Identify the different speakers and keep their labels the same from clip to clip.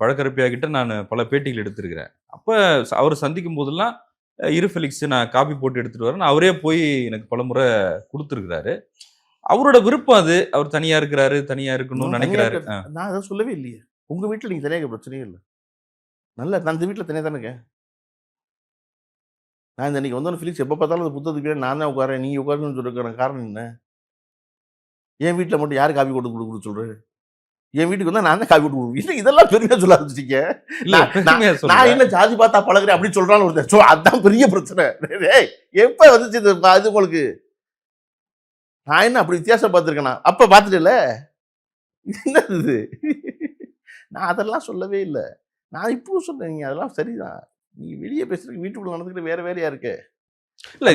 Speaker 1: பழக்கரப்பியா கிட்ட நான் பல பேட்டிகள் எடுத்திருக்கிறேன். அப்போ அவர் சந்திக்கும் போதெல்லாம் இரு ஃபெலிக்ஸ் நான் காப்பி போட்டு எடுத்துட்டு வரேன் அவரே போய் எனக்கு பல முறை கொடுத்துருக்கிறாரு. அவரோட விருப்பம் அது. அவர் தனியா இருக்கிறாரு தனியா இருக்கணும்னு
Speaker 2: நான்
Speaker 1: நினைக்கிறாரு.
Speaker 2: நான் அதை சொல்லவே இல்லையே. உங்க வீட்டில் நீங்க தனியாக பிரச்சனையே இல்லை. நல்ல நான் இந்த வீட்டில் தனியாக தானே இருக்கேன் நான் இந்த இன்னைக்கு வந்தோன்னு ஃபிலிக்ஸ் எப்போ பார்த்தாலும் அந்த புத்தகத்துக்கு நான் தான் உட்காரேன். நீ உட்காருன்னு சொல்லிருக்கிற காரணம் என்ன? என் வீட்டில் மட்டும் யார் காப்பி போட்டு கொடுக்க சொல்றது? என் வீட்டுக்கு வந்தா நான் தான் போட்டு கொடுக்கணும் இல்லை இதெல்லாம் பெருமையா சொல்ல ஆரம்பிச்சிட்டீங்க?
Speaker 1: இல்ல
Speaker 2: நான்- என்ன ஜாதி பார்த்தா பழகுறேன் அப்படின்னு சொல்றான்னு ஒருத்தன். சோ அதான் பெரிய பிரச்சனை. ஏய் எப்ப வந்துச்சு இது? இது உங்களுக்கு? நான் என்ன அப்படி வித்தியாசம் பார்த்துருக்கேனா? அப்ப பார்த்துட்டுல என்ன இது? நான் அதெல்லாம் சொல்லவே இல்லை. நான் இப்பவும் சொல்றேன் நீங்க அதெல்லாம் சரிதான். நீ வெளியே பேசுறதுக்கு வீட்டுக்குள்ள நடந்துக்கிட்டு வேற வேறையா இருக்கு?
Speaker 1: இல்ல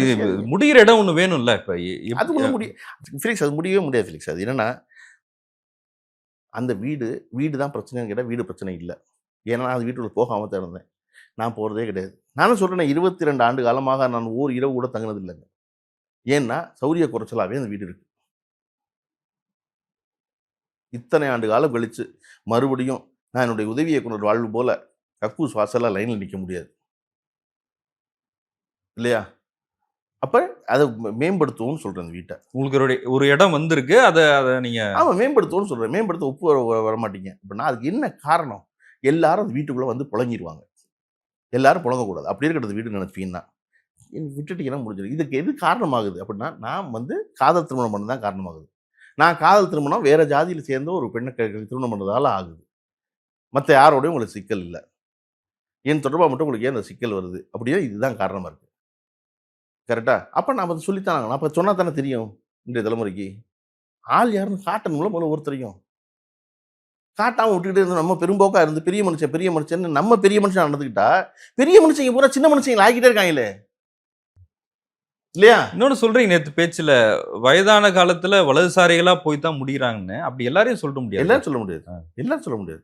Speaker 1: முடிகிற இடம் ஒண்ணு வேணும்ல இப்ப
Speaker 2: அது ஒன்றும் முடியும் ஃபிலிக்ஸ் அது முடியவே முடியாது ஃபிலிக்ஸ் அது என்னன்னா அந்த வீடு வீடு தான் பிரச்சனைன்னு கேட்டால் வீடு பிரச்சனை இல்லை. ஏன்னா நான் அந்த வீட்டுக்குள்ள போகாமல் திறந்தேன் நான் போகிறதே கிடையாது. நானும் சொல்கிறேன் இருபத்தி ரெண்டு ஆண்டு காலமாக நான் ஓர் இரவு கூட தங்கினது இல்லைங்க. ஏன்னா சௌரிய குறைச்சலாகவே அந்த வீடு இருக்கு. இத்தனை ஆண்டு காலம் கழித்து மறுபடியும் நான் என்னுடைய உதவி இயக்குனர் வாழ்வு போல கக்கூஸ் வாசலாக லைனில் நிற்க முடியாது. இல்லையா? அப்போ அதை மேம்படுத்துவோம்னு சொல்கிறேன் அந்த வீட்டை.
Speaker 1: உங்களுக்கு ஒரு இடம் வந்திருக்கு அதை அதை நீங்க
Speaker 2: ஆமாம் மேம்படுத்துவோம்னு சொல்கிறேன் மேம்படுத்த ஒப்பு வர வர- மாட்டீங்க. இப்போ நான் அதுக்கு என்ன காரணம்? எல்லாரும் அந்த வீட்டுக்குள்ளே வந்து புழங்கிடுவாங்க எல்லாரும் புழங்கக்கூடாது. அப்படி இருக்கிறது வீடு நினச்சிங்கன்னா விட்டுட்டீங்கன்னா முடிஞ்சிடும். இதுக்கு எது காரணமாகுது அப்படின்னா நான் வந்து காதல் திருமணம் பண்ண தான் காரணமாகுது. நான் காதல் திருமணம் வேற ஜாதியில் சேர்ந்த ஒரு பெண்ணை திருமணம் பண்ணதால ஆகுது. மற்ற யாரோடையும் உங்களுக்கு சிக்கல் இல்லை. என் தொடர்பாக மட்டும் உங்களுக்கு ஏன் அந்த சிக்கல் வருது? அப்படின்னா இதுதான் காரணமாக இருக்குது கரெக்டா அப்போ நான் அதை சொல்லித்தானாங்க அப்போ சொன்னா தானே தெரியும் இன்றைய தலைமுறைக்கு. ஆள் யாருன்னு காட்டணும்ல முதல்ல ஒருத்தரையும். காட்டாம விட்டுக்கிட்டு இருந்து நம்ம பெரும்போக்கா இருந்து பெரிய மனுஷன் பெரிய மனுஷன் நம்ம பெரிய மனுஷன் நடந்துக்கிட்டா பெரிய மனுஷங்க பூரா சின்ன மனுஷங்க ஆகிட்டே இருக்காங்களே. இல்லையா?
Speaker 1: இன்னொன்னு சொல்றீங்க நேத்து பேச்சுல வயதான காலத்துல வலதுசாரிகளா போய் தான் முடிகிறாங்கன்னு. அப்படி எல்லாரையும் சொல்ல முடியாது.
Speaker 2: எல்லாரும் சொல்ல முடியாது. எல்லாரும் சொல்ல முடியாது.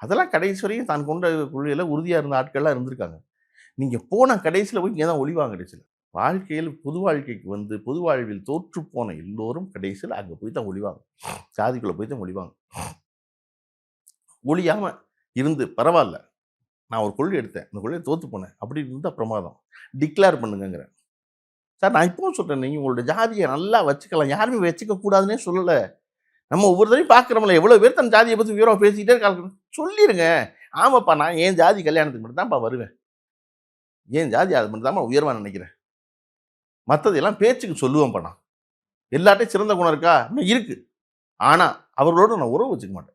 Speaker 2: அதெல்லாம் கடைசி வரையும் தான் கொண்ட கொள்கையில உறுதியா இருந்த ஆட்கள்லாம் இருந்திருக்காங்க. நீங்க போன கடைசியில போய் இங்கே தான் ஒளிவாங்க கடைசியில். வாழ்க்கையில் பொது வாழ்க்கைக்கு வந்து பொது வாழ்வில் தோற்று போன எல்லோரும் கடைசியில் அங்கே போய் தான் ஒளிவாங்க. சாதிக்குள்ளே போய் தான் ஒளிவாங்க. ஒழியாமல் இருந்து பரவாயில்ல நான் ஒரு கொள்கை எடுத்தேன். அந்த கொள்கையை தோற்று போனேன். அப்படி இருந்தால் பிரமாதம். டிக்ளேர் பண்ணுங்கங்கிறேன் சார் நான் இப்பவும் சொல்கிறேன் நீங்கள் உங்களோட ஜாதியை நல்லா வச்சுக்கலாம். யாருமே வச்சுக்க கூடாதுன்னே சொல்லலை. நம்ம ஒவ்வொரு தடவையும் பார்க்குறோம்ல எவ்வளோ பேர் தன் ஜாதியை பற்றி விவரம் பேசிக்கிட்டே இருக்காங்க. சொல்லிடுங்க ஆமாப்பா நான் என் ஜாதி கல்யாணத்துக்கு மட்டும் தான்ப்பா வருவேன். என் ஜாதி அது மட்டும் தான்ப்பா உயர்வா நினைக்கிறேன். மற்றதெல்லாம் பேச்சுக்கு சொல்லுவேன்ப்பா நான் எல்லாட்டையும் சிறந்த குணம் இருக்கா? இன்னும் இருக்குது ஆனால் அவர்களோடு நான் உறவு வச்சுக்க மாட்டேன்.